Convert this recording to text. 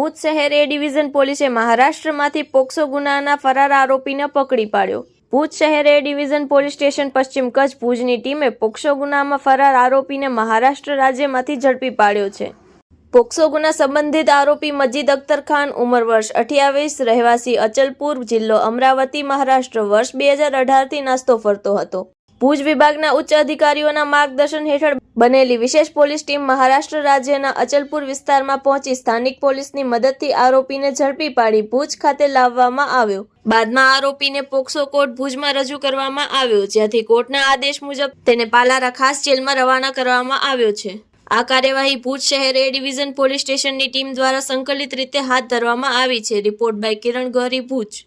ભૂત શહેર A division પોલીસે મહારાષ્ટ્રમાંથી પોક્સો ગુનાના ફરાર આરોપીને પકડી પાડ્યો. ભૂત શહેર એ ડિવિઝન પોલીસ સ્ટેશન પશ્ચિમ કચ્છ ભુજની ટીમે પોક્સો ગુનામાં ફરાર આરોપીને મહારાષ્ટ્ર રાજ્યમાંથી ઝડપી પાડ્યો છે. પોક્સો ગુના સંબંધિત આરોપી મજીદ અખ્તર ખાન ઉંમર વર્ષ અઠ્યાવીસ, રહેવાસી અચલપુર જિલ્લો અમરાવતી, મહારાષ્ટ્ર વર્ષ બે હજાર અઢારથી નાસ્તો ફરતો હતો. ભુજ વિભાગના ઉચ્ચ અધિકારીઓના માર્ગદર્શન હેઠળ બનેલી વિશેષ પોલીસ ટીમ મહારાષ્ટ્ર રાજ્યના અચલપુર વિસ્તારમાં પહોંચી સ્થાનિક પોલીસની મદદથી આરોપીને ઝડપી પાડી ભુજ ખાતે લાવવામાં આવ્યો. બાદમાં આરોપીને પોક્સો કોર્ટ ભુજમાં રજૂ કરવામાં આવ્યો, જ્યાંથી કોર્ટના આદેશ મુજબ તેને પાલારા ખાસ જેલમાં રવાના કરવામાં આવ્યો છે. આ કાર્યવાહી ભુજ શહેર એ ડિવિઝન પોલીસ સ્ટેશનની ટીમ દ્વારા સંકલિત રીતે હાથ ધરવામાં આવી છે. Report by Kiran Gori, Bhuj.